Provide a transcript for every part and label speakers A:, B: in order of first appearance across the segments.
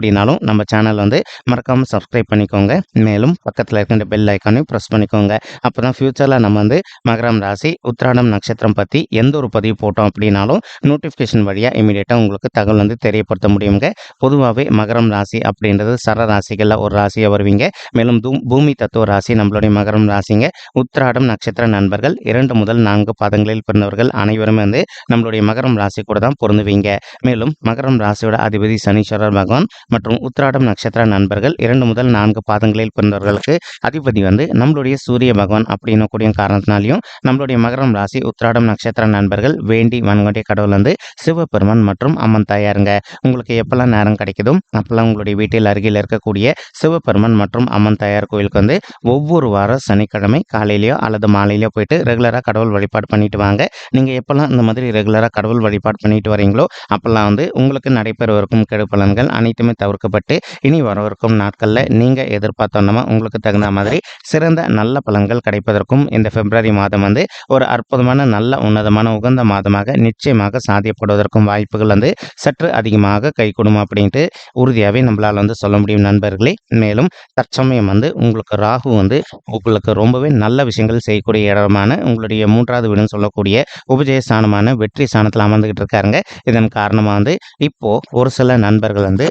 A: அப்படின்னாலும் நம்ம சேனல் வந்து மறக்காமல் சப்ஸ்கிரைப் பண்ணிக்கோங்க. மேலும் பக்கத்தில் இருக்கின்ற பெல் ஐக்கானையும் ப்ரெஸ் பண்ணிக்கோங்க. அப்போ தான் ஃப்யூச்சரில் நம்ம வந்து மகரம் ராசி உத்ராடம் நட்சத்திரம் பற்றி எந்த ஒரு பதிவு போட்டோம் அப்படின்னாலும் நோட்டிஃபிகேஷன் வழியாக இமீடியட்டாக உங்களுக்கு தகவல் வந்து தெரியப்படுத்த முடியுங்க. பொதுவாகவே மகரம் ராசி அப்படின்றது சர ராசிகளில் ஒரு ராசியாக வருவீங்க. மேலும் பூமி தத்துவ ராசி நம்மளுடைய மகரம் ராசிங்க. உத்திராடம் நட்சத்திர நண்பர்கள் இரண்டு முதல் நான்கு பாதங்களில் பிறந்தவர்கள் அனைவருமே வந்து நம்மளுடைய மகரம் ராசி கூட தான் பொருந்துவீங்க. மேலும் மகரம் ராசியோட அதிபதி சனீஸ்வரர் பகவான் மற்றும் உத்திராடம் நட்சத்திர நண்பர்கள் இரண்டு முதல் நான்கு பாதங்களில் பிறந்தவர்களுக்கு அதிபதி வந்து நம்மளுடைய சூரிய பகவான் அப்படின்னு கூடிய காரணத்தினாலையும் நம்மளுடைய மகரம் ராசி உத்திராடம் நட்சத்திர நண்பர்கள் வேண்டி வன்கொண்டிய கடவுள் வந்து சிவபெருமான் மற்றும் அம்மன் தாயாருங்க. உங்களுக்கு எப்பெல்லாம் நேரம் கிடைக்குதோ அப்பெல்லாம் உங்களுடைய வீட்டில் அருகில் இருக்கக்கூடிய சிவபெருமான் மற்றும் அம்மன் தாயார் கோயிலுக்கு வந்து ஒவ்வொரு வாரம் சனிக்கிழமை காலையிலையோ அல்லது மாலையிலையோ போயிட்டு ரெகுலராக கடவுள் வழிபாடு பண்ணிட்டு வாங்க. நீங்கள் எப்பெல்லாம் இந்த மாதிரி ரெகுலராக கடவுள் வழிபாடு பண்ணிட்டு வரீங்களோ அப்பெல்லாம் வந்து உங்களுக்கு நடைபெறவிருக்கும் கெடு பலன்கள் எல்லாமே தவிர்க்கப்பட்டு இனி வரவிருக்கும் நாட்களில் நீங்கள் எதிர்பார்த்தோன்னா உங்களுக்கு தகுந்த மாதிரி சிறந்த நல்ல பலன்கள் கிடைப்பதற்கும் இந்த பிப்ரவரி மாதம் வந்து ஒரு அற்புதமான நல்ல உன்னதமான உகந்த மாதமாக நிச்சயமாக சாத்தியப்படுவதற்கும் வாய்ப்புகள் வந்து சற்று அதிகமாக கைகூடும் அப்படின்ட்டு உறுதியாகவே நம்மளால் வந்து சொல்ல முடியும் நண்பர்களே. மேலும் தற்சமயம் வந்து உங்களுக்கு ராகு வந்து உங்களுக்கு ரொம்பவே நல்ல விஷயங்கள் செய்யக்கூடிய இடமான உங்களுடைய மூன்றாவது வீடுன்னு சொல்லக்கூடிய உபஜய ஸ்தானமான வெற்றி ஸ்தானத்தில் அமர்ந்துகிட்டு இருக்காருங்க. இதன் காரணமாக வந்து இப்போது ஒரு சில நண்பர்கள் வந்து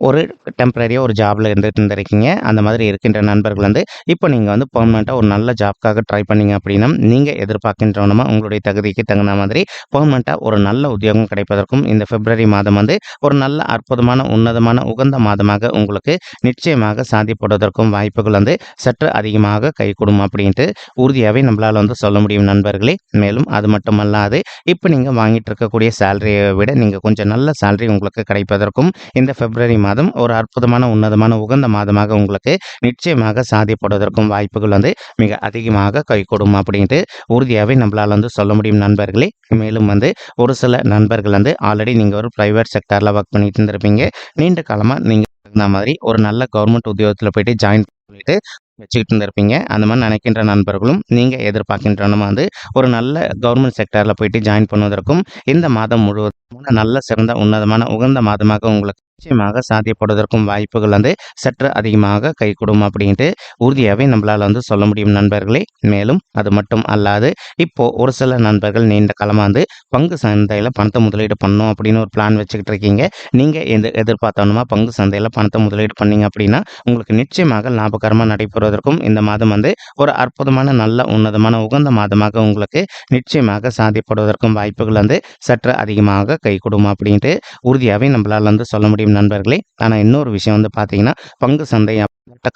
A: ஒரு டெம்பரரியாக ஒரு ஜாபில் இருந்துகிட்டு இருந்திருக்கீங்க. அந்த மாதிரி இருக்கின்ற நண்பர்கள் வந்து இப்போ நீங்கள் வந்து பர்மனெண்ட்டாக ஒரு நல்ல ஜாப்க்காக ட்ரை பண்ணீங்க அப்படின்னா நீங்கள் எதிர்பார்க்கின்றவனமா உங்களுடைய தகுதிக்கு தகுந்த மாதிரி பர்மனெண்ட்டாக ஒரு நல்ல உத்தியோகம் கிடைப்பதற்கும் இந்த பிப்ரவரி மாதம் வந்து ஒரு நல்ல அற்புதமான உன்னதமான உகந்த மாதமாக உங்களுக்கு நிச்சயமாக சாதிப்படுவதற்கும் வாய்ப்புகள் வந்து சற்று அதிகமாக கைகூடும் அப்படின்ட்டு உறுதியாகவே நம்மளால் வந்து சொல்ல முடியும் நண்பர்களே. மேலும் அது மட்டுமல்லாது இப்போ நீங்கள் வாங்கிட்டு இருக்கக்கூடிய சேலரியை விட நீங்கள் கொஞ்சம் நல்ல சேலரி உங்களுக்கு கிடைப்பதற்கும் இந்த பிப்ரவரி மாதம் ஒரு அற்புதமான உன்னதமான உகந்த மாதமாக உங்களுக்கு நிச்சயமாக சாதிப்படுவதற்கும் வாய்ப்புகள் வந்து மிக அதிகமாக கைகூடும் அப்படின்ட்டு உறுதியாகவே நம்மளால் வந்து சொல்ல முடியும் நண்பர்களே. மேலும் வந்து ஒரு சில நண்பர்கள் வந்து ஆல்ரெடி நீங்கள் ஒரு ப்ரைவேட் செக்டரில் ஒர்க் பண்ணிட்டு இருந்திருப்பீங்க. நீண்ட காலமாக நீங்கள் இருந்த மாதிரி ஒரு நல்ல கவர்மெண்ட் உத்தியோகத்தில் போயிட்டு ஜாயின் பண்ணிட்டு வச்சுக்கிட்டு இருந்திருப்பீங்க. அந்த மாதிரி நினைக்கின்ற நண்பர்களும் நீங்கள் எதிர்பார்க்கின்றனும் வந்து ஒரு நல்ல கவர்மெண்ட் செக்டரில் போயிட்டு ஜாயின் பண்ணுவதற்கும் இந்த மாதம் முழுவதும் நல்ல சிறந்த உன்னதமான உகந்த மாதமாக உங்களுக்கு நிச்சயமாக சாத்தியப்படுவதற்கும் வாய்ப்புகள் வந்து சற்று அதிகமாக கைகூடும் அப்படின்ட்டு உறுதியாகவே நம்மளால் வந்து சொல்ல முடியும் நண்பர்களே. மேலும் அது மட்டும் அல்லாது இப்போ ஒரு சில நண்பர்கள் நீண்ட காலமாக வந்து பங்கு சந்தையில் பணத்தை முதலீடு பண்ணணும் அப்படின்னு ஒரு பிளான் வச்சுக்கிட்டு இருக்கீங்க. நீங்கள் எது எதிர்பார்த்தோன்னா பங்கு சந்தையில் பணத்தை முதலீடு பண்ணீங்க அப்படின்னா உங்களுக்கு நிச்சயமாக லாபகரமாக நடைபெறுவதற்கும் இந்த மாதம் வந்து ஒரு அற்புதமான நல்ல உன்னதமான உகந்த மாதமாக உங்களுக்கு நிச்சயமாக சாத்தியப்படுவதற்கும் வாய்ப்புகள் வந்து சற்று அதிகமாக கைகூடும் அப்படின்ட்டு உறுதியாகவே நம்மளால் வந்து சொல்ல முடியும் நண்பர்களே. ஆனால் இன்னொரு விஷயம் வந்து பார்த்தீங்கன்னா பங்கு சந்தை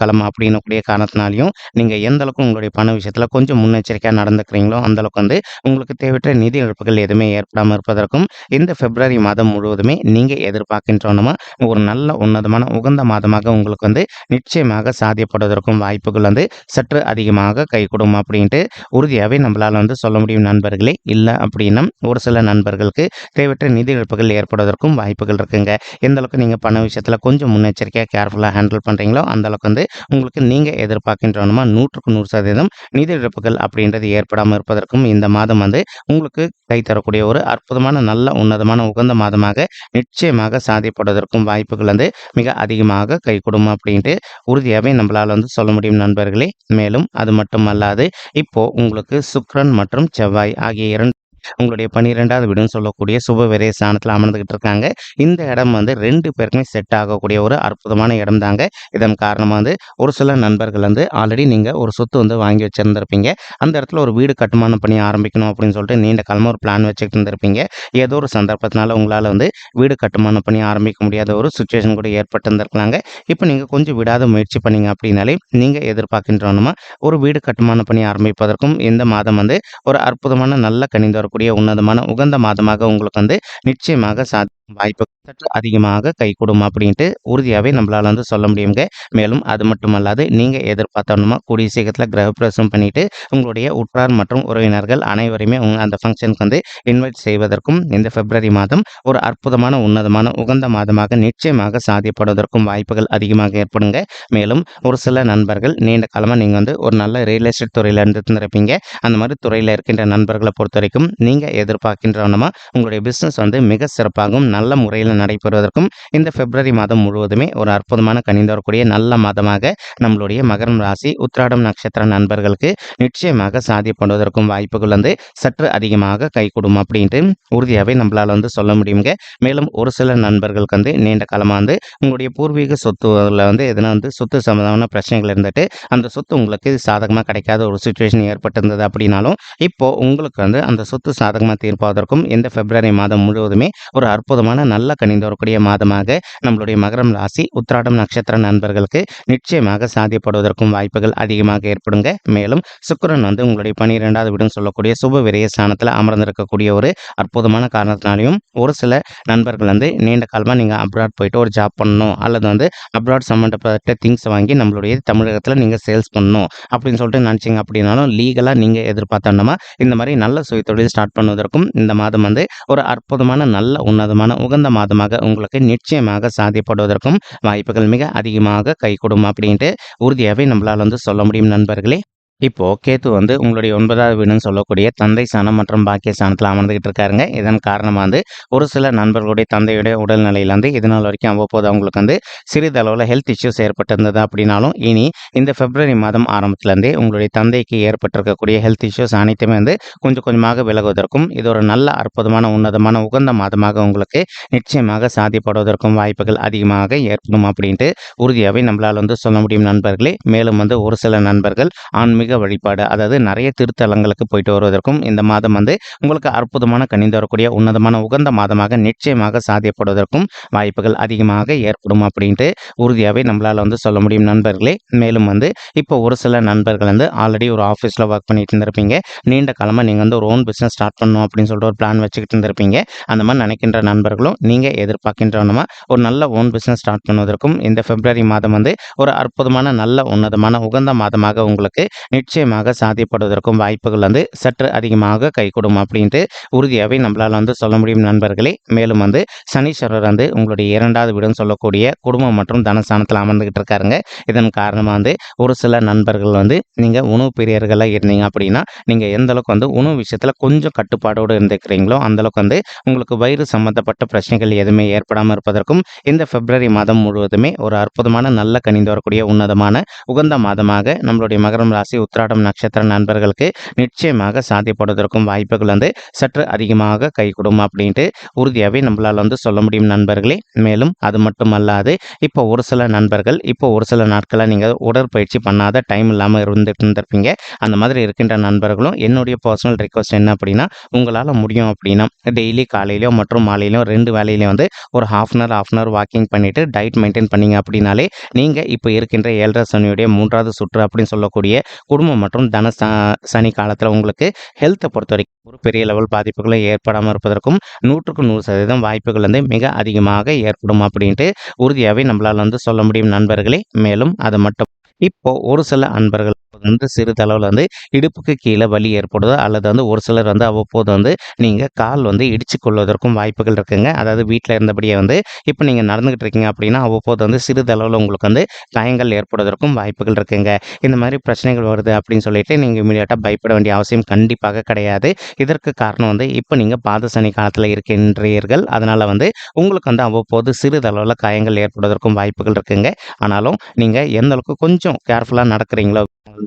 A: களம் அப்படின்னக்கூடிய காரணத்தினாலையும் நீங்கள் எந்த அளவுக்கு உங்களுடைய பண விஷயத்தில் கொஞ்சம் முன்னெச்சரிக்கையாக நடந்துக்கிறீங்களோ அந்த அளவுக்கு வந்து உங்களுக்கு தேவையற்ற நிதி இழப்புகள் எதுவுமே ஏற்படாமல் இருப்பதற்கும் இந்த பிப்ரவரி மாதம் முழுவதுமே நீங்கள் எதிர்பார்க்கின்றோன்னா ஒரு நல்ல உன்னதமான உகந்த மாதமாக உங்களுக்கு வந்து நிச்சயமாக சாத்தியப்படுவதற்கும் வாய்ப்புகள் வந்து சற்று அதிகமாக கைகூடும் அப்படின்ட்டு உறுதியாகவே நம்மளால் வந்து சொல்ல முடியும் நண்பர்களே. இல்லை அப்படின்னா ஒரு சில நண்பர்களுக்கு தேவையற்ற நிதி இழப்புகள் ஏற்படுவதற்கும் வாய்ப்புகள் இருக்குங்க. எந்த அளவுக்கு நீங்கள் பண விஷயத்தில் கொஞ்சம் முன்னெச்சரிக்கையாக கேர்ஃபுல்லாக ஹேண்டில் பண்ணுறீங்களோ அந்த அளவுக்கு வந்து உங்களுக்கு நீங்கள் எதிர்பார்க்கின்றனமா நூற்றுக்கு நூறு சதவீதம் நிதி இழப்புகள் அப்படின்றது ஏற்படாமல் இருப்பதற்கும் இந்த மாதம் வந்து உங்களுக்கு கை தரக்கூடிய ஒரு அற்புதமான நல்ல உன்னதமான உகந்த மாதமாக நிச்சயமாக சாதிப்படுவதற்கும் வாய்ப்புகள் வந்து மிக அதிகமாக கை கொடுக்கும் அப்படின்ட்டு உறுதியாகவே நம்மளால் வந்து சொல்ல முடியும் நண்பர்களே. மேலும் அது மட்டும் அல்லாது இப்போ உங்களுக்கு சுக்ரன் மற்றும் செவ்வாய் ஆகிய இரண்டு உங்களுடைய பன்னிரெண்டாவது வீடுன்னு சொல்லக்கூடிய சுப விரைய ஸ்தானத்தில் அமர்ந்துகிட்டு இருக்காங்க. இந்த இடம் வந்து ரெண்டு பேருக்குமே செட் ஆகக்கூடிய ஒரு அற்புதமான இடம் தாங்க. இதன் காரணமாக வந்து ஒரு சில நண்பர்கள் வந்து ஆல்ரெடி நீங்கள் ஒரு சொத்து வந்து வாங்கி வச்சுருந்துருப்பீங்க. அந்த இடத்துல ஒரு வீடு கட்டுமானம் பண்ணி ஆரம்பிக்கணும் அப்படின்னு சொல்லிட்டு நீண்ட காலமாக ஒரு பிளான் வச்சுக்கிட்டு இருந்திருப்பீங்க. ஏதோ ஒரு சந்தர்ப்பத்தினால உங்களால் வந்து வீடு கட்டுமானம் பண்ணி ஆரம்பிக்க முடியாத ஒரு சுச்சுவேஷன் கூட ஏற்பட்டு இருந்திருக்கலாங்க இப்போ நீங்கள் கொஞ்சம் விடாத முயற்சி பண்ணீங்க அப்படின்னாலே நீங்கள் எதிர்பார்க்கின்றோன்னா ஒரு வீடு கட்டுமானம் பண்ணி ஆரம்பிப்பதற்கும் இந்த மாதம் வந்து ஒரு அற்புதமான நல்ல கணிதம் வரக்கூடிய உன்னதமான உகந்த மாதமாக உங்களுக்கு வந்து நிச்சயமாக சா வாய்ப்பு சற்று அதிகமாக கைகூடும் அப்படின்ட்டு உறுதியாகவே நம்மளால் வந்து சொல்ல முடியுங்க. மேலும் அது மட்டுமல்லாது நீங்கள் எதிர்பார்த்தோம்னா கூடிய சீக்கிரத்தில் கிரகப்பிரவேசம் பண்ணிவிட்டு உங்களுடைய உற்றார் மற்றும் உறவினர்கள் அனைவரையுமே அந்த ஃபங்க்ஷனுக்கு வந்து இன்வைட் செய்வதற்கும் இந்த பிப்ரவரி மாதம் ஒரு அற்புதமான உன்னதமான உகந்த மாதமாக நிச்சயமாக சாதிப்படுவதற்கும் வாய்ப்புகள் அதிகமாக ஏற்படுங்க. மேலும் ஒரு சில நண்பர்கள் நீண்ட காலமாக நீங்கள் வந்து ஒரு நல்ல ரியல் எஸ்டேட் துறையில் இருந்துருப்பீங்க அந்த மாதிரி துறையில் இருக்கின்ற நண்பர்களை பொறுத்த வரைக்கும் நீங்கள் எதிர்பார்க்கின்றவனமா உங்களுடைய பிஸ்னஸ் வந்து மிக சிறப்பாகவும் நல்ல முறையில் நடைபெறுவதற்கும் இந்த பிப்ரவரி மாதம் முழுவதுமே ஒரு அற்புதமான கணிந்து வரக்கூடிய நல்ல மாதமாக நம்மளுடைய மகரம் ராசி உத்திராடம் நட்சத்திர நண்பர்களுக்கு நிச்சயமாக சாதிப்படுவதற்கும் வாய்ப்புகள் வந்து சற்று அதிகமாக கைகூடும் அப்படின்ட்டு உறுதியாகவே நம்மளால் வந்து சொல்ல முடியுங்க. மேலும் ஒரு சில நண்பர்களுக்கு வந்து நீண்ட காலமாக வந்து உங்களுடைய பூர்வீக சொத்துல வந்து எதனா வந்து சொத்து சம்பந்தமான பிரச்சனைகள் இருந்துட்டு அந்த சொத்து உங்களுக்கு சாதகமாக கிடைக்காத ஒரு சுச்சுவேஷன் ஏற்பட்டிருந்தது அப்படின்னாலும் இப்போ உங்களுக்கு வந்து அந்த சொத்து சாதகமாக தீர்ப்பதற்கும் இந்த பிப்ரவரி மாதம் முழுவதுமே ஒரு அற்புதமான நல்ல கணிந்து வரக்கூடிய மாதமாக நம்மளுடைய மகரம் ராசி உத்திராடம் நட்சத்திர நண்பர்களுக்கு நிச்சயமாக சாத்தியப்படுவதற்கும் வாய்ப்புகள் அதிகமாக ஏற்படுங்க. மேலும் சுக்கரன் வந்து உங்களுடைய பனிரெண்டாவது வீடும் சொல்லக்கூடிய சுப விரய ஸ்தானத்தில் அமர்ந்திருக்கக்கூடிய ஒரு அற்புதமான காரணத்தினாலையும் ஒரு சில நண்பர்கள் வந்து நீண்ட காலமாக நீங்கள் அப்ராட் போயிட்டு ஒரு ஜாப் பண்ணணும் அல்லது வந்து அப்ராட் சம்மந்தப்பட்ட திங்ஸ் வாங்கி நம்மளுடைய தமிழகத்தில் நீங்கள் சேல்ஸ் பண்ணணும் அப்படின்னு சொல்லிட்டு நினச்சிங்க அப்படின்னாலும் லீகலாக நீங்கள் எதிர்பார்த்தோம்னா இந்த மாதிரி நல்ல சுயத்தொழில் ஸ்டார்ட் பண்ணுவதற்கும் இந்த மாதம் வந்து ஒரு அற்புதமான நல்ல உன்னதமான உகந்த மாதமாக உங்களுக்கு நிச்சயமாக சாதிப்படுவதற்கும் வாய்ப்புகள் மிக அதிகமாக கைகூடும் அப்படின்ட்டு உறுதியாகவே நம்மளால் வந்து சொல்ல முடியும் நண்பர்களே. இப்போ கேத்து வந்து உங்களுடைய ஒன்பதாவது வீடுன்னு சொல்லக்கூடிய தந்தை சாணம் மற்றும் பாக்கிய சாணத்தில் அமர்ந்துகிட்டு இருக்காருங்க. இதன் காரணமாக வந்து ஒரு சில நண்பர்களுடைய தந்தையுடைய உடல்நிலையில் வந்து இது நாள் வரைக்கும் அவ்வப்போது அவங்களுக்கு வந்து சிறிதளவில் ஹெல்த் இஷ்யூஸ் ஏற்பட்டிருந்தது அப்படின்னாலும் இனி இந்த பிப்ரவரி மாதம் ஆரம்பத்துலேருந்தே உங்களுடைய தந்தைக்கு ஏற்பட்டிருக்கக்கூடிய ஹெல்த் இஷ்யூஸ் அனைத்துமே வந்து கொஞ்சம் கொஞ்சமாக விலகுவதற்கும் இது ஒரு நல்ல அற்புதமான உன்னதமான உகந்த மாதமாக உங்களுக்கு நிச்சயமாக சாத்தியப்படுவதற்கும் வாய்ப்புகள் அதிகமாக ஏற்படும் அப்படின்ட்டு உறுதியாகவே நம்மளால் வந்து சொல்ல முடியும் நண்பர்களே. மேலும் வந்து ஒரு சில நண்பர்கள் ஆன்மீக வழிபாடு அதாவது நிறைய திருத்தலங்களுக்கு போயிட்டு வருவதற்கும் இந்த மாதம் வந்து உங்களுக்கு அற்புதமான கணிந்து வரக்கூடிய உன்னதமான உகந்த மாதமாக நிச்சயமாக சாத்தியப்படுவதற்கும் வாய்ப்புகள் அதிகமாக ஏற்படும் அப்படின்ட்டு உறுதியாகவே நம்மளால் வந்து சொல்ல முடியும் நண்பர்களே. மேலும் வந்து இப்போ ஒரு சில நண்பர்கள் வந்து ஆல்ரெடி ஒரு ஆஃபீஸில் ஒர்க் பண்ணிட்டு இருந்திருப்பீங்க. நீண்ட காலமாக நீங்கள் வந்து ஒரு ஓன் பிஸ்னஸ் ஸ்டார்ட் பண்ணணும் அப்படின்னு சொல்லிட்டு ஒரு பிளான் வச்சுக்கிட்டு இருந்திருப்பீங்க. அந்த மாதிரி நினைக்கின்ற நண்பர்களும் நீங்கள் எதிர்பார்க்கின்றவனமா ஒரு நல்ல ஓன் பிஸ்னஸ் ஸ்டார்ட் பண்ணுவதற்கும் இந்த பிப்ரவரி மாதம் வந்து ஒரு அற்புதமான நல்ல உன்னதமான உகந்த மாதமாக உங்களுக்கு நிச்சயமாக சாத்தியப்படுவதற்கும் வாய்ப்புகள் வந்து சற்று அதிகமாக கைகூடும் அப்படின்ட்டு உறுதியாகவே நம்மளால் வந்து சொல்ல முடியும் நண்பர்களே. மேலும் வந்து சனீஸ்வரர் வந்து உங்களுடைய இரண்டாவது வீடுன்னு சொல்லக்கூடிய குடும்பம் மற்றும் தனஸ்தானத்தில் அமர்ந்துகிட்டு இருக்காருங்க. இதன் காரணமாக வந்து ஒரு சில நண்பர்கள் வந்து நீங்கள் உணவு பிரியர்களாக இருந்தீங்க அப்படின்னா நீங்கள் எந்த அளவுக்கு வந்து உணவு விஷயத்தில் கொஞ்சம் கட்டுப்பாடோடு இருந்துக்கிறீங்களோ அந்தளவுக்கு வந்து உங்களுக்கு வயிறு சம்மந்தப்பட்ட பிரச்சனைகள் எதுவுமே ஏற்படாமல் இருப்பதற்கும் இந்த பிப்ரவரி மாதம் முழுவதுமே ஒரு அற்புதமான நல்ல கணிந்து வரக்கூடிய உன்னதமான உகந்த மாதமாக நம்மளுடைய மகரம் ராசி உத்திராடம் நட்சத்திர நண்பர்களுக்கு நிச்சயமாக சாத்தியப்படுவதற்கும் வாய்ப்புகள் வந்து சற்று அதிகமாக கைகூடும் அப்படின்ட்டு உறுதியாகவே நம்மளால் வந்து சொல்ல முடியும் நண்பர்களே. மேலும் அது மட்டுமல்லாது இப்போ ஒரு சில நண்பர்கள் இப்போ ஒரு சில நாட்களாக நீங்கள் உடற்பயிற்சி பண்ணாத டைம் இல்லாமல் இருந்துட்டு இருந்திருப்பீங்க அந்த மாதிரி இருக்கின்ற நண்பர்களும் என்னுடைய பர்சனல் ரிக்வஸ்ட் என்ன அப்படின்னா உங்களால் முடியும் அப்படின்னா டெய்லி காலையிலையோ மற்றும் மாலையிலையும் ரெண்டு வேலையிலையும் வந்து ஒரு half an hour half an hour walking பண்ணிவிட்டு டயட் மெயின்டைன் பண்ணீங்க அப்படின்னாலே நீங்கள் இப்போ இருக்கின்ற ஏழரை சனியுடைய மூன்றாவது சுற்று அப்படின்னு சொல்லக்கூடிய குடும்பம் மற்றும் தன ச- சனி காலத்தில் உங்களுக்கு ஹெல்த்தை பொறுத்த வரைக்கும் ஒரு பெரிய லெவல் பாதிப்புகளை ஏற்படாமல் இருப்பதற்கும் நூற்றுக்கு நூறு சதவீதம் வாய்ப்புகள் வந்து மிக அதிகமாக ஏற்படும் அப்படின்ட்டு உறுதியாகவே நம்மளால் வந்து சொல்ல முடியும் நண்பர்களே. மேலும் அது மட்டும். இப்போ ஒரு சில அன்பர்கள் வந்து சிறிதளவில் வந்து இடுப்புக்கு கீழே வலி ஏற்படுதோ அல்லது வந்து ஒரு சிலர் வந்து அவ்வப்போது வந்து நீங்கள் கால் வந்து இடிச்சு கொள்வதற்கும் வாய்ப்புகள் இருக்குங்க. அதாவது வீட்டில் இருந்தபடியே வந்து இப்போ நீங்கள் நடந்துக்கிட்டு இருக்கீங்க அப்படின்னா அவ்வப்போது வந்து சிறிதளவில் உங்களுக்கு வந்து காயங்கள் ஏற்படுவதற்கும் வாய்ப்புகள் இருக்குங்க. இந்த மாதிரி பிரச்சனைகள் வருது அப்படின்னு சொல்லிட்டு நீங்கள் இமீடியட்டாக பயப்பட வேண்டிய அவசியம் கண்டிப்பாக கிடையாது. இதற்கு காரணம் வந்து இப்போ நீங்கள் பாத சனி காலத்தில் இருக்கின்றீர்கள். அதனால் வந்து உங்களுக்கு வந்து அவ்வப்போது சிறிதளவில் காயங்கள் ஏற்படுவதற்கும் வாய்ப்புகள் இருக்குங்க. ஆனாலும் நீங்கள் எந்த அளவுக்கு கொஞ்சம் கேர்ஃபுல்லாக நடக்கிறீங்களோ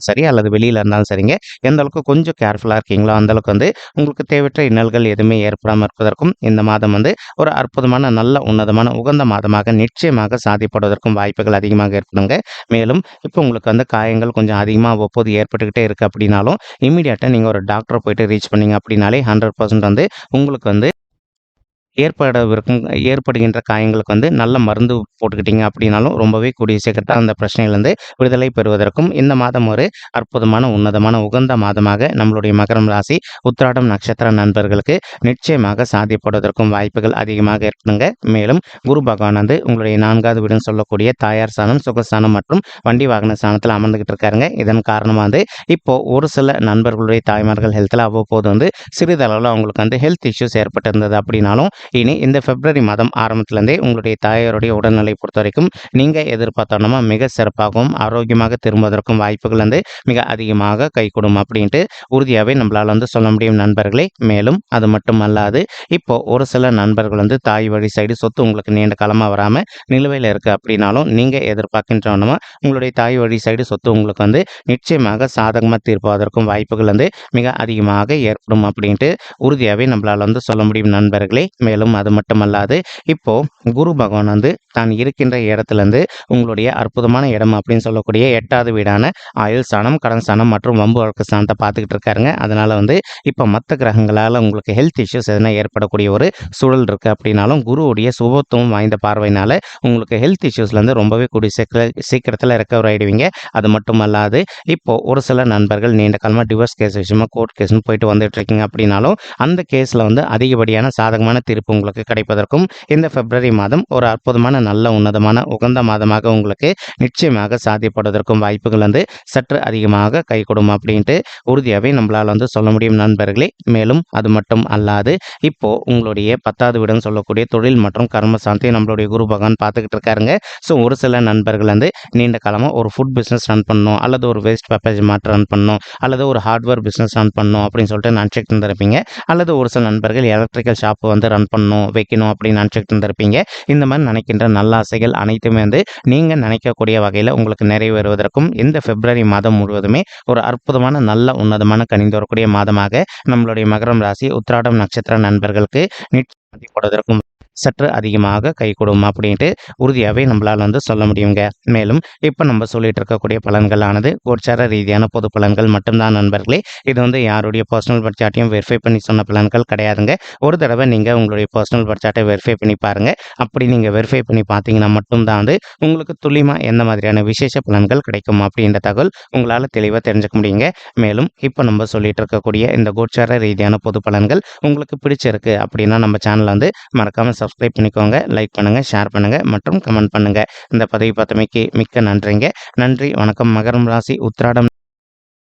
A: சரி அல்லது வெளியில் இருந்தாலும் சரிங்க. எந்த அளவுக்கு கொஞ்சம் கேர்ஃபுல்லாக இருக்கீங்களோ அந்த அளவுக்கு வந்து உங்களுக்கு தேவையற்ற இன்னல்கள் எதுவுமே ஏற்படாமல் இருப்பதற்கும் இந்த மாதம் வந்து ஒரு அற்புதமான நல்ல உன்னதமான உகந்த மாதமாக நிச்சயமாக சாதிப்படுவதற்கும் வாய்ப்புகள் அதிகமாக ஏற்படுங்க. மேலும் இப்போ உங்களுக்கு வந்து காயங்கள் கொஞ்சம் அதிகமாக ஒப்போது ஏற்பட்டுக்கிட்டே இருக்குது அப்படின்னாலும் இமீடியட்டாக நீங்கள் ஒரு டாக்டரை போயிட்டு ரீச் பண்ணீங்க அப்படின்னாலே ஹண்ட்ரட் பர்சன்ட் வந்து உங்களுக்கு வந்து ஏற்படவிருக்கும் ஏற்படுகின்ற காயங்களுக்கு வந்து நல்ல மருந்து போட்டுக்கிட்டீங்க அப்படின்னாலும் ரொம்பவே கூடிய சீக்கிரத்தில் அந்த பிரச்சனையிலேருந்து விடுதலை பெறுவதற்கும் இந்த மாதம் ஒரு அற்புதமான உன்னதமான உகந்த மாதமாக நம்மளுடைய மகரம் ராசி உத்திராடம் நட்சத்திர நண்பர்களுக்கு நிச்சயமாக சாத்தியப்படுவதற்கும் வாய்ப்புகள் அதிகமாக இருக்குதுங்க மேலும் குரு பகவான் வந்து உங்களுடைய நான்காவது வீடுன்னு சொல்லக்கூடிய தாயார் சாணம் சுகஸ்தானம் மற்றும் வண்டி வாகன ஸ்தானத்தில் அமர்ந்துகிட்டு இருக்காருங்க. இதன் காரணமாக வந்து இப்போது ஒரு சில நண்பர்களுடைய தாய்மார்கள் ஹெல்த்தில் அவ்வப்போது வந்து சிறிதளவில் அவங்களுக்கு வந்து ஹெல்த் இஷ்யூஸ் ஏற்பட்டிருந்தது அப்படின்னாலும் இனி இந்த பிப்ரவரி மாதம் ஆரம்பத்துலேருந்தே உங்களுடைய தாயாருடைய உடல்நிலை பொறுத்த வரைக்கும் நீங்கள் எதிர்பார்த்தோன்னா மிக சிறப்பாகவும் ஆரோக்கியமாக திரும்புவதற்கும் வாய்ப்புகள் வந்து மிக அதிகமாக கைகூடும் அப்படின்ட்டு உறுதியாகவே நம்மளால் வந்து சொல்ல முடியும் நண்பர்களே. மேலும் அது மட்டும் அல்லாது இப்போ ஒரு சில நண்பர்கள் வந்து தாய் வழி சைடு சொத்து உங்களுக்கு நீண்ட காலமாக வராமல் நிலுவையில் இருக்குது அப்படின்னாலும் நீங்கள் எதிர்பார்க்கின்றோன்னா உங்களுடைய தாய் வழி சைடு சொத்து உங்களுக்கு வந்து நிச்சயமாக சாதகமாக தீர்ப்பதற்கும் வாய்ப்புகள் வந்து மிக அதிகமாக ஏற்படும் அப்படின்ட்டு உறுதியாகவே நம்மளால் வந்து சொல்ல முடியும் நண்பர்களே. மேலும் அது மட்டுமல்லாது இப்போது குரு பகவான் வந்து தான் இருக்கின்ற இடத்துலேருந்து உங்களுடைய அற்புதமான இடம் அப்படின்னு சொல்லக்கூடிய எட்டாவது வீடான ஆயுள் ஸ்தானம் கடன் ஸ்தானம் மற்றும் வம்பு வழக்கு ஸ்தானத்தை பார்த்துக்கிட்டு இருக்காருங்க. அதனால் வந்து இப்போ மற்ற கிரகங்களால் உங்களுக்கு ஹெல்த் இஷ்யூஸ் எதனா ஏற்படக்கூடிய ஒரு சூழல் இருக்குது அப்படின்னாலும் குருவுடைய சுபத்துவம் வாய்ந்த பார்வையினால் உங்களுக்கு ஹெல்த் இஷ்யூஸ்லேருந்து ரொம்பவே கூடிய சீக்கிர சீக்கிரத்தில் ரெக்கவர் ஆகிடுவீங்க அது மட்டும் அல்லாது இப்போது ஒரு சில நண்பர்கள் நீண்ட காலமாக டிவோர்ஸ் கேஸ் விஷயமா கோர்ட் கேஸ்னு போயிட்டு வந்துட்டு இருக்கீங்க அப்படின்னாலும் அந்த கேஸில் வந்து அதிகப்படியான சாதகமான தீர்ப்பு உங்களுக்கு கிடைப்பதற்கும் இந்த பிப்ரவரி மாதம் ஒரு அற்புதமான நல்ல உன்னதமான உகந்த மாதமாக உங்களுக்கு நிச்சயமாக சாத்தியப்படுவதற்கும் வாய்ப்புகள் வந்து சற்று அதிகமாக கைகூடும் அப்படின்ட்டு உறுதியாகவே நம்மளால் வந்து சொல்ல முடியும் நண்பர்களே. மேலும் அது மட்டும் அல்லாது இப்போ உங்களுடைய பத்தாவது வீடுன்னு சொல்லக்கூடிய தொழில் மற்றும் கர்ம சாந்தி நம்மளுடைய குரு பகவான் பார்த்துக்கிட்டு இருக்காருங்க. ஸோ ஒரு சில நண்பர்கள் வந்து நீண்ட காலமாக ஒரு ஃபுட் பிஸ்னஸ் ரன் பண்ணணும் அல்லது ஒரு வேஸ்ட் பேப்பேஜ் மாற்ற ரன் பண்ணணும் அல்லது ஒரு ஹார்ட்வேர் பிஸ்னஸ் ரன் பண்ணணும் அப்படின்னு சொல்லிட்டு நினச்சிட்டு இருந்திருப்பீங்க. அல்லது ஒரு சில நண்பர்கள் எலக்ட்ரிக்கல் ஷாப் வந்து ரன் பண்ணணும் வைக்கணும் அப்படின்னு நினச்சிக்கிட்டு இருந்திருப்பீங்க. இந்த மாதிரி நினைக்கின்ற நல்ல ஆசைகள் அனைத்துமே வந்து நீங்கள் நினைக்கக்கூடிய வகையில் உங்களுக்கு நிறைவேறுவதற்கும் இந்த பிப்ரவரி மாதம் முழுவதுமே ஒரு அற்புதமான நல்ல உன்னதமான கணிந்து வரக்கூடிய மாதமாக நம்மளுடைய மகரம் ராசி உத்திராடம் நட்சத்திர நண்பர்களுக்கு நிச்சயம் சற்று அதிகமாக கைகூடும் அப்படின்ட்டு உறுதியாகவே நம்மளால் வந்து சொல்ல முடியுங்க. மேலும் இப்போ நம்ம சொல்லிட்டு இருக்கக்கூடிய பலன்களானது கோச்சார ரீதியான பொது பலன்கள் மட்டும்தான் நண்பர்களே. இது வந்து யாருடைய பர்சனல் பட்ஜாட்டையும் வெரிஃபை பண்ணி சொன்ன பலன்கள் கிடையாதுங்க. ஒரு தடவை நீங்கள் உங்களுடைய பர்சனல் பட்ஜாட்டை வெரிஃபை பண்ணி பாருங்கள் அப்படி நீங்கள் வெரிஃபை பண்ணி பார்த்தீங்கன்னா மட்டும்தான் வந்து உங்களுக்கு துல்லியமாக எந்த மாதிரியான விசேஷ பலன்கள் கிடைக்கும் அப்படின்ற தகவல் உங்களால் தெளிவாக தெரிஞ்சுக்க முடியுங்க. மேலும் இப்போ நம்ம சொல்லிட்டு இருக்கக்கூடிய இந்த கோச்சார ரீதியான பொது பலன்கள் உங்களுக்கு பிடிச்சிருக்கு அப்படின்னா நம்ம சேனலை வந்து மறக்காமல் சப்ஸ்கிரைப் பண்ணிக்கோங்க லைக் பண்ணுங்கள் ஷேர் பண்ணுங்கள் மற்றும் கமெண்ட் பண்ணுங்கள் இந்த பதவி பார்த்தமைக்கு மிக்க நன்றிங்க. நன்றி வணக்கம். மகரம் ராசி உத்திராடம்